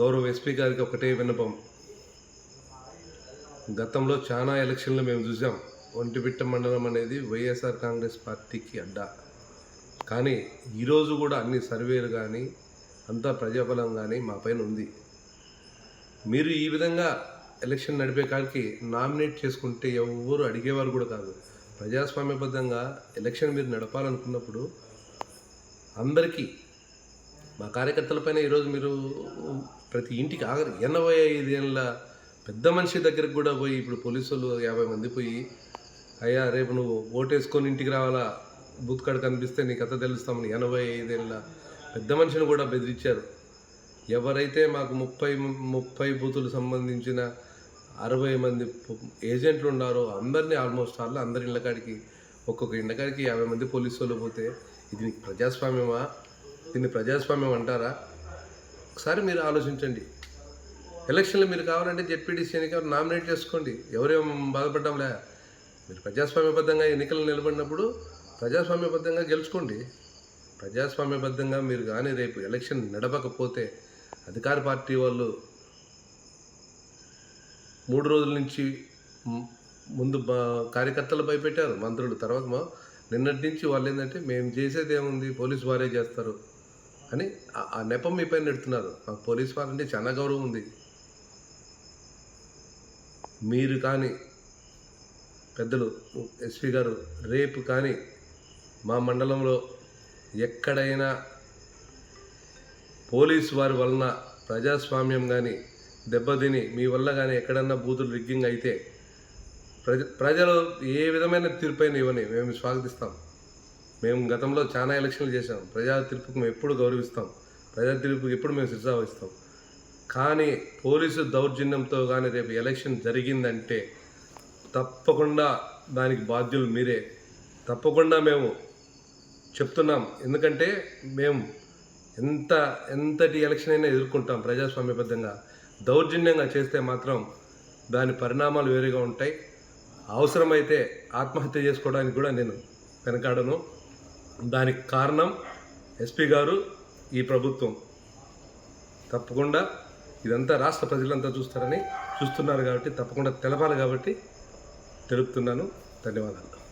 గౌరవ ఎస్పీ గారికి ఒకటే విన్నపం. గతంలో చాలా ఎలక్షన్లు మేము చూసాం. ఒంటిపిట్ట మండలం అనేది వైఎస్ఆర్ కాంగ్రెస్ పార్టీకి అడ్డా. కానీ ఈరోజు కూడా అన్ని సర్వేలు కానీ అంతా ప్రజాబలం కానీ మా పైన ఉంది. మీరు ఈ విధంగా ఎలక్షన్ నడిపే కాడికి నామినేట్ చేసుకుంటే ఎవరు అడిగేవారు కూడా కాదు. ప్రజాస్వామ్యబద్ధంగా ఎలక్షన్ మీరు నడపాలనుకున్నప్పుడు అందరికీ మా కార్యకర్తలపైన ఈరోజు మీరు ప్రతి ఇంటికి ఆగరు. ఎనభై ఐదేళ్ళ పెద్ద మనిషి దగ్గరికి కూడా పోయి ఇప్పుడు పోలీసులు యాభై మంది పోయి అయ్యా రేపు నువ్వు ఓటేసుకొని ఇంటికి రావాలా? బూత్ కార్డు కనిపిస్తే నీ కథ తెలుస్తామని ఎనభై ఐదేళ్ళ పెద్ద మనిషిని కూడా బెదిరించారు. ఎవరైతే మాకు ముప్పై ముప్పై బూతులు సంబంధించిన అరవై మంది ఏజెంట్లు ఉన్నారో అందరినీ ఆల్మోస్ట్ ఆల్ అందరి ఇళ్ళకాడికి ఒక్కొక్క ఇండకాడికి యాభై మంది పోలీసు వాళ్ళు పోతే ఇది నీకు ప్రజాస్వామ్యమా? దీన్ని ప్రజాస్వామ్యం అంటారా? ఒకసారి మీరు ఆలోచించండి. ఎలక్షన్లు మీరు కావాలంటే జెడ్పీటీసీని నామినేట్ చేసుకోండి. ఎవరేం బాధపడ్డంలే. మీరు ప్రజాస్వామ్యబద్ధంగా ఎన్నికలు నిలబడినప్పుడు ప్రజాస్వామ్యబద్ధంగా గెలుచుకోండి. ప్రజాస్వామ్యబద్ధంగా మీరు కానీ రేపు ఎలక్షన్ నడపకపోతే అధికార పార్టీ వాళ్ళు మూడు రోజుల నుంచి ముందు కార్యకర్తలు భయపెట్టారు. మంత్రులు తర్వాత నిన్నటి నుంచి వాళ్ళు ఏంటంటే మేము చేసేది ఏముంది? పోలీసు వారే చేస్తారు. అని ఆ- ఆ నెపం మీ పైన నెడుతున్నారు మాకు పోలీస్ వారంటే చాలా గౌరవం ఉంది. మీరు కానీ పెద్దలు ఎస్పీ గారు రేపు కానీ మా మండలంలో ఎక్కడైనా పోలీసు వారి వలన ప్రజాస్వామ్యం కానీ దెబ్బతిని మీ వల్ల కానీ ఎక్కడన్నా బూతులు రిగ్గింగ్ అయితే ప్రజ ప్రజలు ఏ విధమైన తీర్పైన ఇవ్వని మేము స్వాగతిస్తాం. మేము గతంలో చాలా ఎలక్షన్లు చేసాం ప్రజా తీర్పుకు మేము ఎప్పుడు గౌరవిస్తాం. ప్రజా తీర్పుకి ఎప్పుడు మేము శిక్షావహిస్తాం కానీ పోలీసు దౌర్జన్యంతో కానీ రేపు ఎలక్షన్ జరిగిందంటే తప్పకుండా దానికి బాధ్యులు మీరే. తప్పకుండా మేము చెప్తున్నాం. ఎందుకంటే మేము ఎంత ఎంతటి ఎలక్షన్ అయినా ఎదుర్కొంటాం ప్రజాస్వామ్యబద్ధంగా. దౌర్జన్యంగా చేస్తే మాత్రం దాని పరిణామాలు వేరుగా ఉంటాయి. అవసరమైతే ఆత్మహత్య చేసుకోవడానికి కూడా నేను వెనకాడను. దానికి కారణం ఎస్పీ గారు ఈ ప్రభుత్వం. తప్పకుండా ఇదంతా రాష్ట్ర ప్రజలంతా చూస్తారని చూస్తున్నారు కాబట్టి తప్పకుండా తెలపాలి కాబట్టి తెలుపుతున్నాను. ధన్యవాదాలు.